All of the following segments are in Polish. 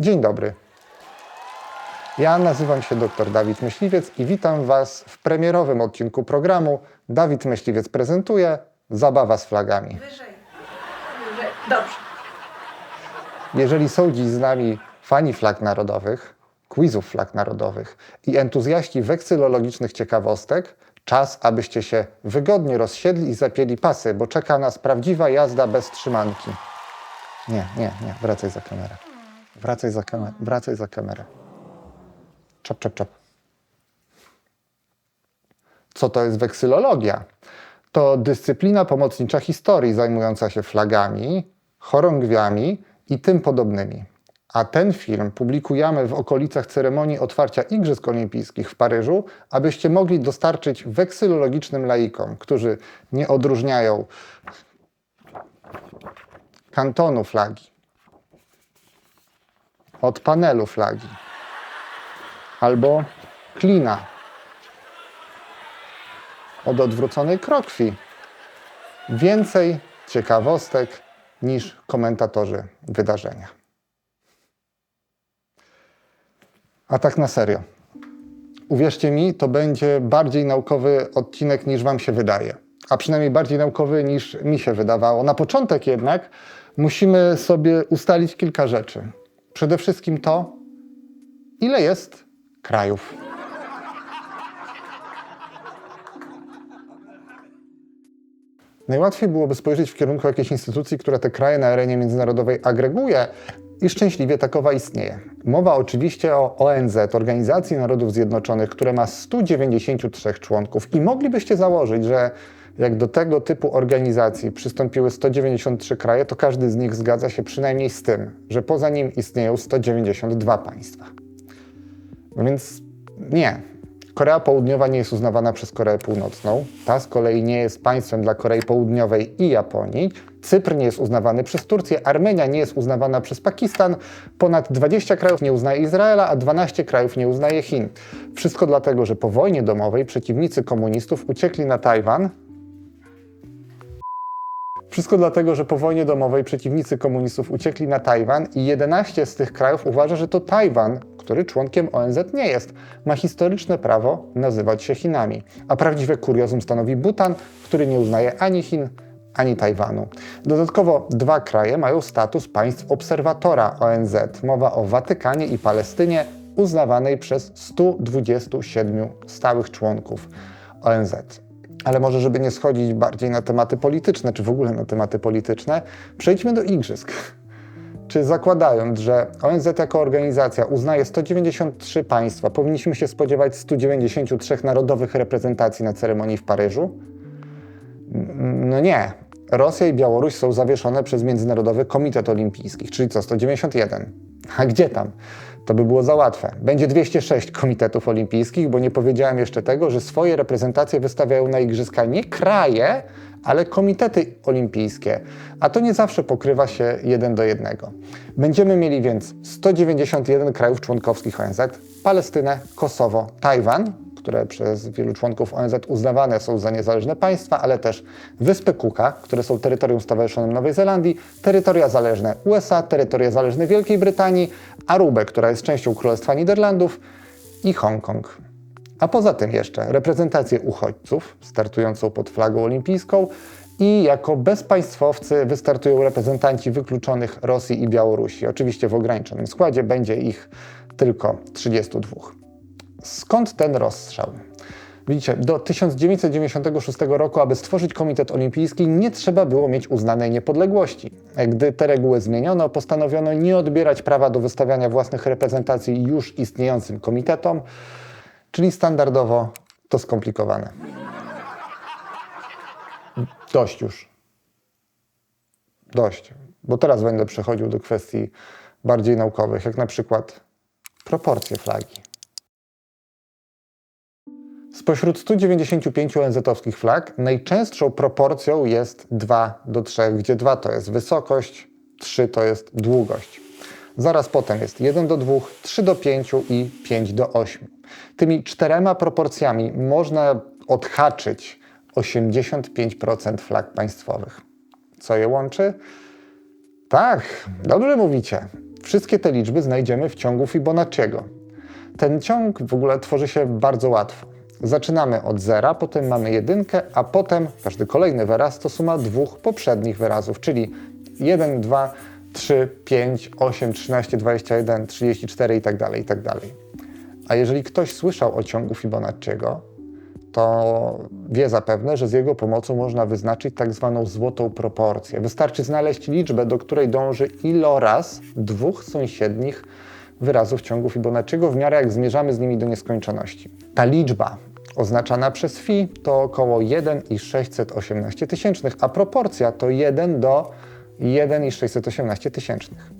Dzień dobry. Ja nazywam się dr Dawid Myśliwiec i witam Was w premierowym odcinku programu Dawid Myśliwiec prezentuje Zabawa z flagami. Wyżej. Wyżej. Dobrze. Jeżeli są dziś z nami fani flag narodowych, quizów flag narodowych i entuzjaści weksylologicznych ciekawostek, czas, abyście się wygodnie rozsiedli i zapięli pasy, bo czeka nas prawdziwa jazda bez trzymanki. Nie, nie, nie, wracaj za kamerę. Wracaj za kamerę, wracaj za kamerę. Czap, czap, czap. Co to jest weksylologia? To dyscyplina pomocnicza historii zajmująca się flagami, chorągwiami i tym podobnymi. A ten film publikujemy w okolicach ceremonii otwarcia Igrzysk Olimpijskich w Paryżu, abyście mogli dostarczyć weksylologicznym laikom, którzy nie odróżniają kantonu flagi od panelu flagi albo klina od odwróconej krokwi. Więcej ciekawostek niż komentatorzy wydarzenia. A tak na serio. Uwierzcie mi, to będzie bardziej naukowy odcinek niż Wam się wydaje. A przynajmniej bardziej naukowy niż mi się wydawało. Na początek jednak musimy sobie ustalić kilka rzeczy. Przede wszystkim to, ile jest krajów. Najłatwiej byłoby spojrzeć w kierunku jakiejś instytucji, która te kraje na arenie międzynarodowej agreguje i szczęśliwie takowa istnieje. Mowa oczywiście o ONZ, Organizacji Narodów Zjednoczonych, która ma 193 członków i moglibyście założyć, że jak do tego typu organizacji przystąpiły 193 kraje, to każdy z nich zgadza się przynajmniej z tym, że poza nim istnieją 192 państwa. No więc nie. Korea Południowa nie jest uznawana przez Koreę Północną. Ta z kolei nie jest państwem dla Korei Południowej i Japonii. Cypr nie jest uznawany przez Turcję. Armenia nie jest uznawana przez Pakistan. Ponad 20 krajów nie uznaje Izraela, a 12 krajów nie uznaje Chin. Wszystko dlatego, że po wojnie domowej przeciwnicy komunistów uciekli na Tajwan, wszystko dlatego, że po wojnie domowej przeciwnicy komunistów uciekli na Tajwan i 11 z tych krajów uważa, że to Tajwan, który członkiem ONZ nie jest, ma historyczne prawo nazywać się Chinami. A prawdziwe kuriozum stanowi Butan, który nie uznaje ani Chin, ani Tajwanu. Dodatkowo dwa kraje mają status państw obserwatora ONZ. Mowa o Watykanie i Palestynie, uznawanej przez 127 stałych członków ONZ. Ale może, żeby nie schodzić bardziej na tematy polityczne, czy w ogóle na tematy polityczne, przejdźmy do igrzysk. Czy zakładając, że ONZ jako organizacja uznaje 193 państwa, powinniśmy się spodziewać 193 narodowych reprezentacji na ceremonii w Paryżu? No nie. Rosja i Białoruś są zawieszone przez Międzynarodowy Komitet Olimpijski, czyli co, 191? A gdzie tam? To by było za łatwe. Będzie 206 komitetów olimpijskich, bo nie powiedziałem jeszcze tego, że swoje reprezentacje wystawiają na igrzyska nie kraje, ale komitety olimpijskie. A to nie zawsze pokrywa się jeden do jednego. Będziemy mieli więc 191 krajów członkowskich ONZ, Palestynę, Kosowo, Tajwan, które przez wielu członków ONZ uznawane są za niezależne państwa, ale też Wyspy Cooka, które są terytorium stowarzyszonym Nowej Zelandii, terytoria zależne USA, terytoria zależne Wielkiej Brytanii, Arubę, która jest częścią Królestwa Niderlandów i Hongkong. A poza tym jeszcze reprezentację uchodźców startującą pod flagą olimpijską i jako bezpaństwowcy wystartują reprezentanci wykluczonych Rosji i Białorusi. Oczywiście w ograniczonym składzie będzie ich tylko 32. Skąd ten rozstrzał? Widzicie, do 1996 roku, aby stworzyć Komitet Olimpijski, nie trzeba było mieć uznanej niepodległości. Gdy te reguły zmieniono, postanowiono nie odbierać prawa do wystawiania własnych reprezentacji już istniejącym komitetom, czyli standardowo to skomplikowane. Dość już. Dość. Bo teraz będę przechodził do kwestii bardziej naukowych, jak na przykład proporcje flagi. Spośród 195 ONZ-owskich flag najczęstszą proporcją jest 2 do 3, gdzie 2 to jest wysokość, 3 to jest długość. Zaraz potem jest 1 do 2, 3 do 5 i 5 do 8. Tymi czterema proporcjami można odhaczyć 85% flag państwowych. Co je łączy? Tak, dobrze mówicie. Wszystkie te liczby znajdziemy w ciągu Fibonacciego. Ten ciąg w ogóle tworzy się bardzo łatwo. Zaczynamy od zera, potem mamy jedynkę, a potem każdy kolejny wyraz to suma dwóch poprzednich wyrazów, czyli 1, 2, 3, 5, 8, 13, 21, 34 i tak dalej, i tak dalej. A jeżeli ktoś słyszał o ciągu Fibonacciego, to wie zapewne, że z jego pomocą można wyznaczyć tak zwaną złotą proporcję. Wystarczy znaleźć liczbę, do której dąży iloraz dwóch sąsiednich wyrazów ciągu Fibonacciego w miarę jak zmierzamy z nimi do nieskończoności. Ta liczba oznaczana przez phi to około 1,618 tysięcznych, a proporcja to 1 do 1,618 tysięcznych.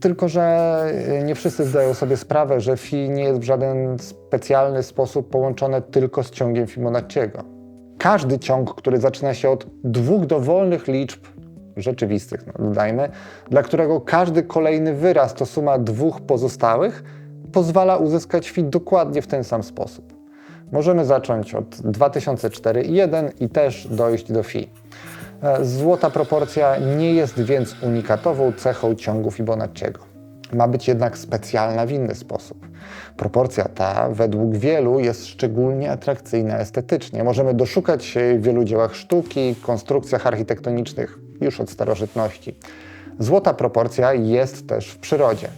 Tylko, że y, nie wszyscy zdają sobie sprawę, że phi nie jest w żaden specjalny sposób połączone tylko z ciągiem Fibonacciego. Każdy ciąg, który zaczyna się od dwóch dowolnych liczb rzeczywistych, no dodajmy, dla którego każdy kolejny wyraz to suma dwóch pozostałych, pozwala uzyskać phi dokładnie w ten sam sposób. Możemy zacząć od 2004,1 i też dojść do phi. E, Złota proporcja nie jest więc unikatową cechą ciągu Fibonacciego. Ma być jednak specjalna w inny sposób. Proporcja ta według wielu jest szczególnie atrakcyjna estetycznie. Możemy doszukać się jej w wielu dziełach sztuki, konstrukcjach architektonicznych już od starożytności. Złota proporcja jest też w przyrodzie.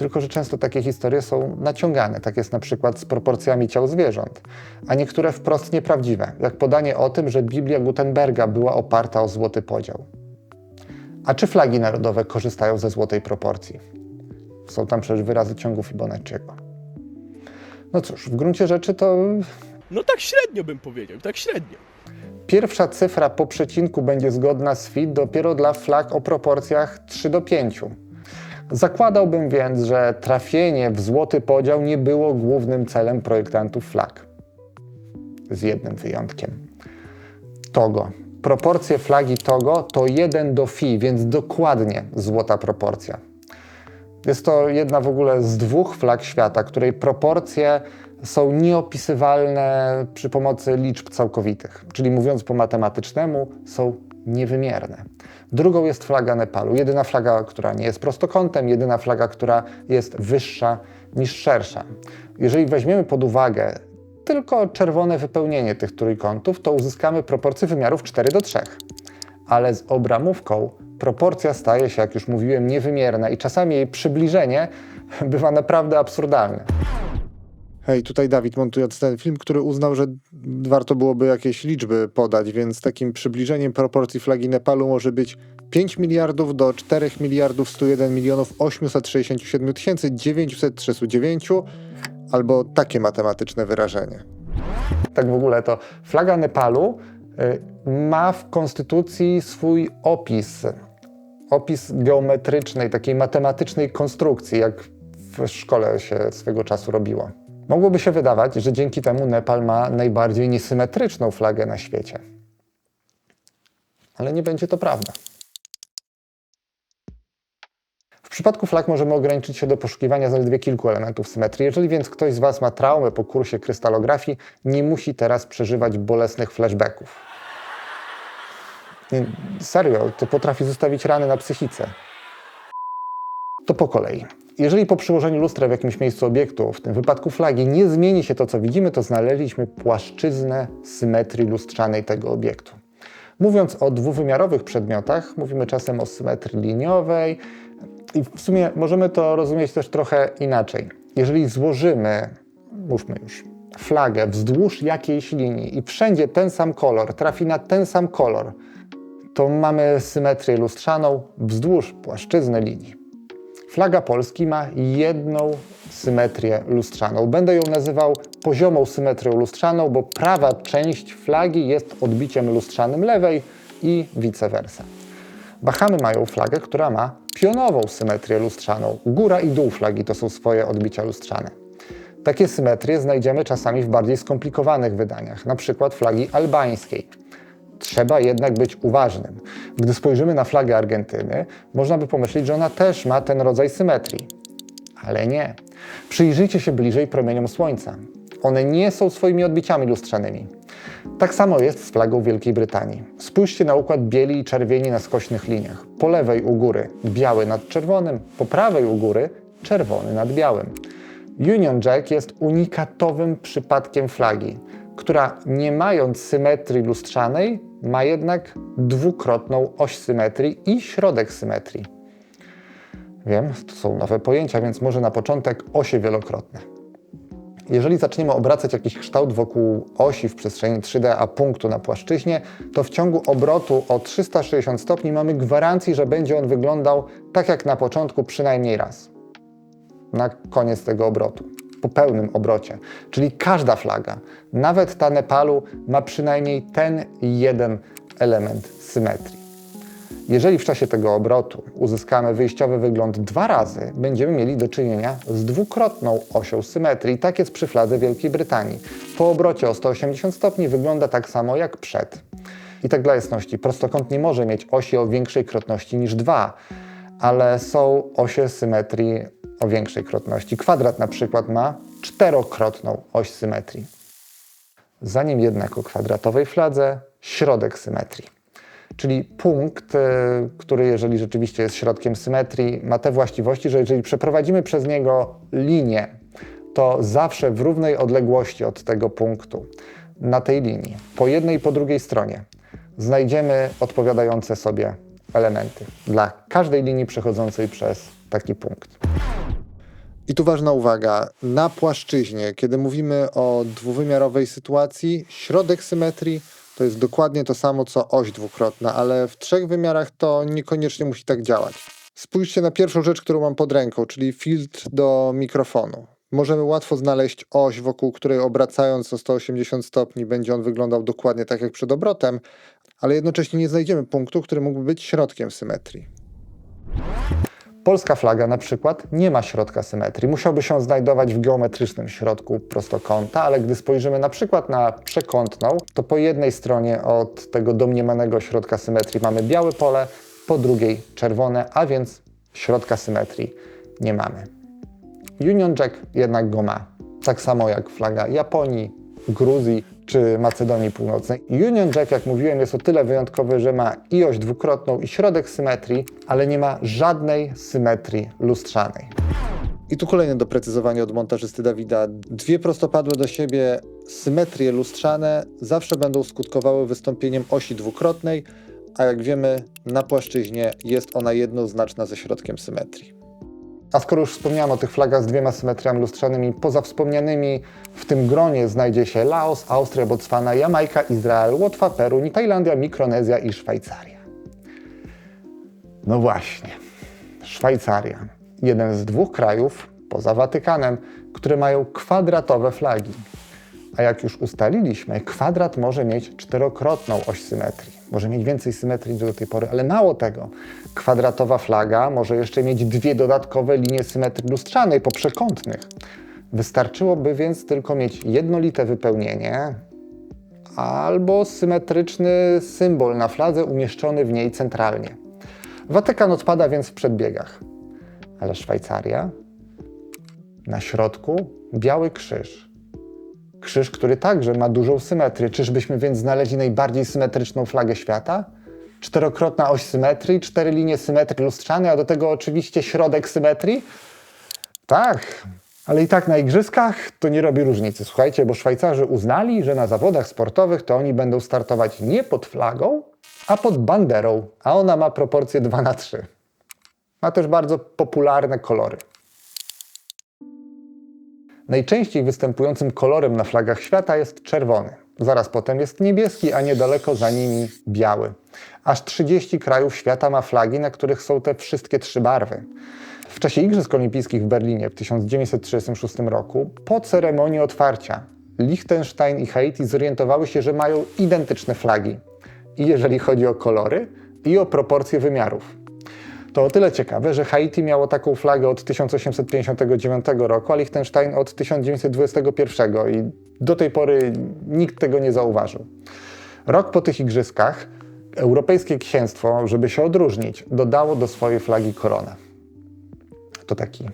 Tylko, że często takie historie są naciągane. Tak jest na przykład z proporcjami ciał zwierząt, a niektóre wprost nieprawdziwe, jak podanie o tym, że Biblia Gutenberga była oparta o złoty podział. A czy flagi narodowe korzystają ze złotej proporcji? Są tam przecież wyrazy ciągu Fibonacciego. No cóż, w gruncie rzeczy to No tak średnio bym powiedział, tak średnio. pierwsza cyfra po przecinku będzie zgodna z FIT dopiero dla flag o proporcjach 3 do 5. Zakładałbym więc, że trafienie w złoty podział nie było głównym celem projektantów flag. Z jednym wyjątkiem. Togo. Proporcje flagi Togo to 1 do Fi, więc dokładnie złota proporcja. Jest to jedna w ogóle z dwóch flag świata, której proporcje są nieopisywalne przy pomocy liczb całkowitych, czyli mówiąc po matematycznemu, są niewymierne. Drugą jest flaga Nepalu, jedyna flaga, która nie jest prostokątem, jedyna flaga, która jest wyższa niż szersza. Jeżeli weźmiemy pod uwagę tylko czerwone wypełnienie tych trójkątów, to uzyskamy proporcję wymiarów 4 do 3 ale z obramówką proporcja staje się, jak już mówiłem, niewymierna i czasami jej przybliżenie bywa naprawdę absurdalne. Hej, tutaj Dawid montując ten film, który uznał, że warto byłoby jakieś liczby podać, więc takim przybliżeniem proporcji flagi Nepalu może być 5 miliardów do 4 miliardów 101 milionów 867 tysięcy 939 albo takie matematyczne wyrażenie. Tak w ogóle to flaga Nepalu y, ma w konstytucji swój opis. Opis geometrycznej, takiej matematycznej konstrukcji, jak w szkole się swego czasu robiło. Mogłoby się wydawać, że dzięki temu Nepal ma najbardziej niesymetryczną flagę na świecie. Ale nie będzie to prawda. W przypadku flag możemy ograniczyć się do poszukiwania zaledwie kilku elementów symetrii. Jeżeli więc ktoś z Was ma traumę po kursie krystalografii, nie musi teraz przeżywać bolesnych flashbacków. Serio, to potrafi zostawić rany na psychice. To po kolei. Jeżeli po przyłożeniu lustra w jakimś miejscu obiektu, w tym wypadku flagi, nie zmieni się to, co widzimy, to znaleźliśmy płaszczyznę symetrii lustrzanej tego obiektu. Mówiąc o dwuwymiarowych przedmiotach, mówimy czasem o symetrii liniowej i w sumie możemy to rozumieć też trochę inaczej. Jeżeli złożymy, mówmy już, flagę wzdłuż jakiejś linii i wszędzie ten sam kolor trafi na ten sam kolor, to mamy symetrię lustrzaną wzdłuż płaszczyzny linii. Flaga Polski ma jedną symetrię lustrzaną. Będę ją nazywał poziomą symetrią lustrzaną, bo prawa część flagi jest odbiciem lustrzanym lewej i vice versa. Bahamy mają flagę, która ma pionową symetrię lustrzaną. Góra i dół flagi to są swoje odbicia lustrzane. Takie symetrie znajdziemy czasami w bardziej skomplikowanych wydaniach, na przykład flagi albańskiej. Trzeba jednak być uważnym. Gdy spojrzymy na flagę Argentyny, można by pomyśleć, że ona też ma ten rodzaj symetrii. Ale nie. Przyjrzyjcie się bliżej promieniom Słońca. One nie są swoimi odbiciami lustrzanymi. Tak samo jest z flagą Wielkiej Brytanii. Spójrzcie na układ bieli i czerwieni na skośnych liniach. Po lewej u góry biały nad czerwonym, po prawej u góry czerwony nad białym. Union Jack jest unikatowym przypadkiem flagi, która nie mając symetrii lustrzanej, ma jednak dwukrotną oś symetrii i środek symetrii. Wiem, to są nowe pojęcia, więc może na początek osie wielokrotne. Jeżeli zaczniemy obracać jakiś kształt wokół osi w przestrzeni 3D, a punktu na płaszczyźnie, to w ciągu obrotu o 360 stopni mamy gwarancję, że będzie on wyglądał tak jak na początku przynajmniej raz. Na koniec tego obrotu, po pełnym obrocie. Czyli każda flaga, nawet ta Nepalu, ma przynajmniej ten jeden element symetrii. Jeżeli w czasie tego obrotu uzyskamy wyjściowy wygląd dwa razy, będziemy mieli do czynienia z dwukrotną osią symetrii. Tak jest przy fladze Wielkiej Brytanii. Po obrocie o 180 stopni wygląda tak samo jak przed. I tak dla jasności, prostokąt nie może mieć osi o większej krotności niż dwa, ale są osie symetrii o większej krotności. Kwadrat na przykład ma czterokrotną oś symetrii. Zanim jednak o kwadratowej fladze, środek symetrii. Czyli punkt, e, który jeżeli rzeczywiście jest środkiem symetrii, ma te właściwości, że jeżeli przeprowadzimy przez niego linię, to zawsze w równej odległości od tego punktu, na tej linii, po jednej i po drugiej stronie, znajdziemy odpowiadające sobie elementy dla każdej linii przechodzącej przez taki punkt. I tu ważna uwaga, na płaszczyźnie, kiedy mówimy o dwuwymiarowej sytuacji, środek symetrii to jest dokładnie to samo co oś dwukrotna, ale w trzech wymiarach to niekoniecznie musi tak działać. Spójrzcie na pierwszą rzecz, którą mam pod ręką, czyli filtr do mikrofonu. Możemy łatwo znaleźć oś, wokół której obracając o 180 stopni będzie on wyglądał dokładnie tak jak przed obrotem, ale jednocześnie nie znajdziemy punktu, który mógłby być środkiem symetrii. Polska flaga na przykład nie ma środka symetrii. Musiałby się znajdować w geometrycznym środku prostokąta, ale gdy spojrzymy na przykład na przekątną, to po jednej stronie od tego domniemanego środka symetrii mamy białe pole, po drugiej czerwone, a więc środka symetrii nie mamy. Union Jack jednak go ma. Tak samo jak flaga Japonii, Gruzji czy Macedonii Północnej. Union Jack, jak mówiłem, jest o tyle wyjątkowy, że ma i oś dwukrotną, i środek symetrii, ale nie ma żadnej symetrii lustrzanej. I tu kolejne doprecyzowanie od montażysty Dawida. Dwie prostopadłe do siebie symetrie lustrzane zawsze będą skutkowały wystąpieniem osi dwukrotnej, a jak wiemy, na płaszczyźnie jest ona jednoznaczna ze środkiem symetrii. A skoro już wspomniałem o tych flagach z dwiema symetriami lustrzanymi, poza wspomnianymi w tym gronie znajdzie się Laos, Austria, Botswana, Jamajka, Izrael, Łotwa, Peru, Tajlandia, Mikronezja i Szwajcaria. No właśnie, Szwajcaria. Jeden z dwóch krajów, poza Watykanem, które mają kwadratowe flagi. A jak już ustaliliśmy, kwadrat może mieć czterokrotną oś symetrii. Może mieć więcej symetrii niż do tej pory, ale mało tego. Kwadratowa flaga może jeszcze mieć dwie dodatkowe linie symetrii lustrzanej po przekątnych. Wystarczyłoby więc tylko mieć jednolite wypełnienie albo symetryczny symbol na fladze umieszczony w niej centralnie. Watykan odpada więc w przedbiegach. Ale Szwajcaria? Na środku biały krzyż. Krzyż, który także ma dużą symetrię. Czyżbyśmy więc znaleźli najbardziej symetryczną flagę świata? Czterokrotna oś symetrii, cztery linie symetrii lustrzanej, a do tego oczywiście środek symetrii? Tak, ale i tak na igrzyskach to nie robi różnicy. Słuchajcie, bo Szwajcarzy uznali, że na zawodach sportowych to oni będą startować nie pod flagą, a pod banderą, a ona ma proporcje 2 na 3. Ma też bardzo popularne kolory. Najczęściej występującym kolorem na flagach świata jest czerwony. Zaraz potem jest niebieski, a niedaleko za nimi biały. Aż 30 krajów świata ma flagi, na których są te wszystkie trzy barwy. W czasie Igrzysk Olimpijskich w Berlinie w 1936 roku, po ceremonii otwarcia, Liechtenstein i Haiti zorientowały się, że mają identyczne flagi. I jeżeli chodzi o kolory, i o proporcje wymiarów. To o tyle ciekawe, że Haiti miało taką flagę od 1859 roku, a Liechtenstein od 1921 i do tej pory nikt tego nie zauważył. Rok po tych igrzyskach Europejskie Księstwo, żeby się odróżnić, dodało do swojej flagi koronę. To taki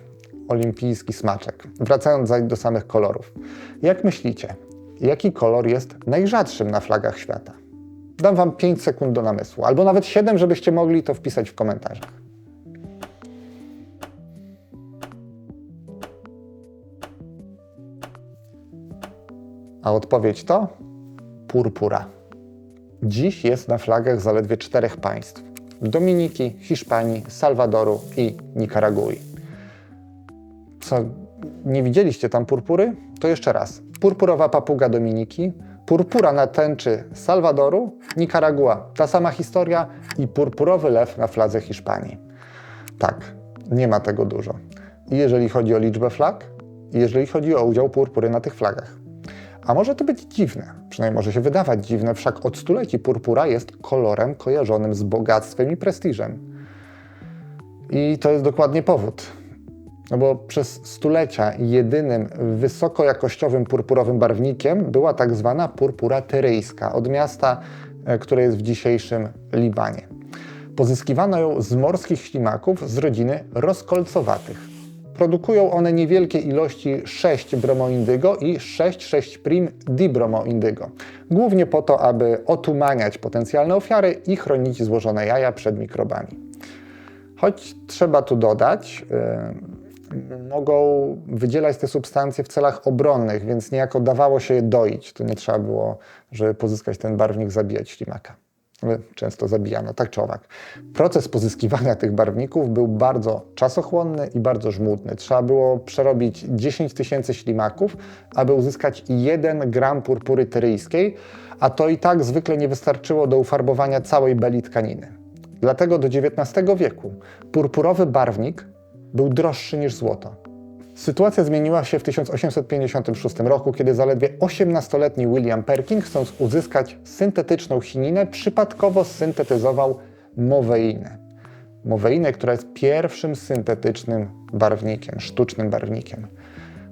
olimpijski smaczek. Wracając zaś do samych kolorów. Jak myślicie, jaki kolor jest najrzadszym na flagach świata? Dam Wam 5 sekund do namysłu, albo nawet 7, żebyście mogli to wpisać w komentarzach. A odpowiedź to purpura. Dziś jest na flagach zaledwie czterech państw: Dominiki, Hiszpanii, Salwadoru i Nikaragui. Co, nie widzieliście tam purpury? To jeszcze raz. Purpurowa papuga Dominiki, purpura na tęczy Salwadoru, Nikaragua. Ta sama historia i purpurowy lew na fladze Hiszpanii. Tak, nie ma tego dużo. I jeżeli chodzi o liczbę flag, i jeżeli chodzi o udział purpury na tych flagach. A może to być dziwne, przynajmniej może się wydawać dziwne, wszak od stuleci purpura jest kolorem kojarzonym z bogactwem i prestiżem. I to jest dokładnie powód. No bo przez stulecia jedynym wysokojakościowym purpurowym barwnikiem była tak zwana purpura tyryjska od miasta, e, które jest w dzisiejszym Libanie. Pozyskiwano ją z morskich ślimaków z rodziny rozkolcowatych. Produkują one niewielkie ilości 6-bromoindygo i 6,6' dibromoindygo. Głównie po to, aby otumaniać potencjalne ofiary i chronić złożone jaja przed mikrobami. Choć trzeba tu dodać, yy, mogą wydzielać te substancje w celach obronnych, więc niejako dawało się je doić. To nie trzeba było, żeby pozyskać ten barwnik, zabijać ślimaka. Często zabijano, tak czy owak. Proces pozyskiwania tych barwników był bardzo czasochłonny i bardzo żmudny. Trzeba było przerobić 10 tysięcy ślimaków, aby uzyskać 1 gram purpury tyryjskiej, a to i tak zwykle nie wystarczyło do ufarbowania całej beli tkaniny. Dlatego do XIX wieku purpurowy barwnik był droższy niż złoto. Sytuacja zmieniła się w 1856 roku, kiedy zaledwie 18-letni William Perkin, chcąc uzyskać syntetyczną chininę, przypadkowo syntetyzował moweinę. Moweinę, która jest pierwszym syntetycznym barwnikiem, sztucznym barwnikiem.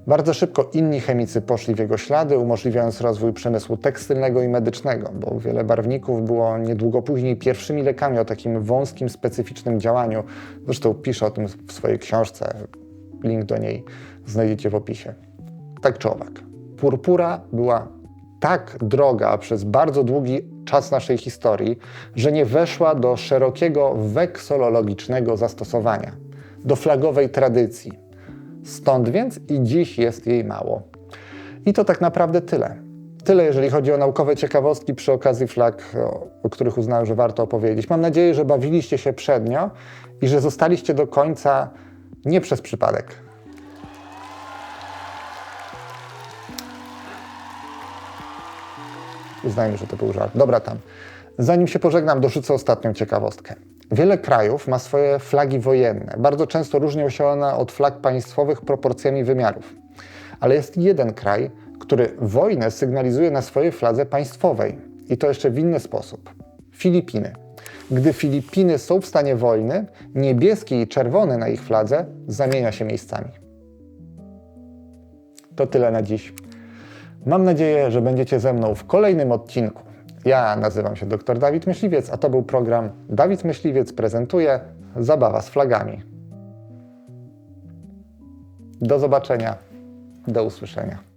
Bardzo szybko inni chemicy poszli w jego ślady, umożliwiając rozwój przemysłu tekstylnego i medycznego, bo wiele barwników było niedługo później pierwszymi lekami o takim wąskim, specyficznym działaniu. Zresztą pisze o tym w swojej książce. Link do niej znajdziecie w opisie. Tak czy owak, purpura była tak droga przez bardzo długi czas naszej historii, że nie weszła do szerokiego weksolologicznego zastosowania, do flagowej tradycji. Stąd więc i dziś jest jej mało. I to tak naprawdę tyle. Tyle, jeżeli chodzi o naukowe ciekawostki przy okazji flag, o, o których uznałem, że warto opowiedzieć. Mam nadzieję, że bawiliście się przednio i że zostaliście do końca nie przez przypadek. Uznajmy, że to był żart. Dobra tam. Zanim się pożegnam, dorzucę ostatnią ciekawostkę. Wiele krajów ma swoje flagi wojenne. Bardzo często różnią się one od flag państwowych proporcjami wymiarów. Ale jest jeden kraj, który wojnę sygnalizuje na swojej fladze państwowej. I to jeszcze w inny sposób. Filipiny. Gdy Filipiny są w stanie wojny, niebieski i czerwony na ich fladze zamienia się miejscami. To tyle na dziś. Mam nadzieję, że będziecie ze mną w kolejnym odcinku. Ja nazywam się dr Dawid Myśliwiec, a to był program Dawid Myśliwiec prezentuje Zabawa z flagami. Do zobaczenia, do usłyszenia.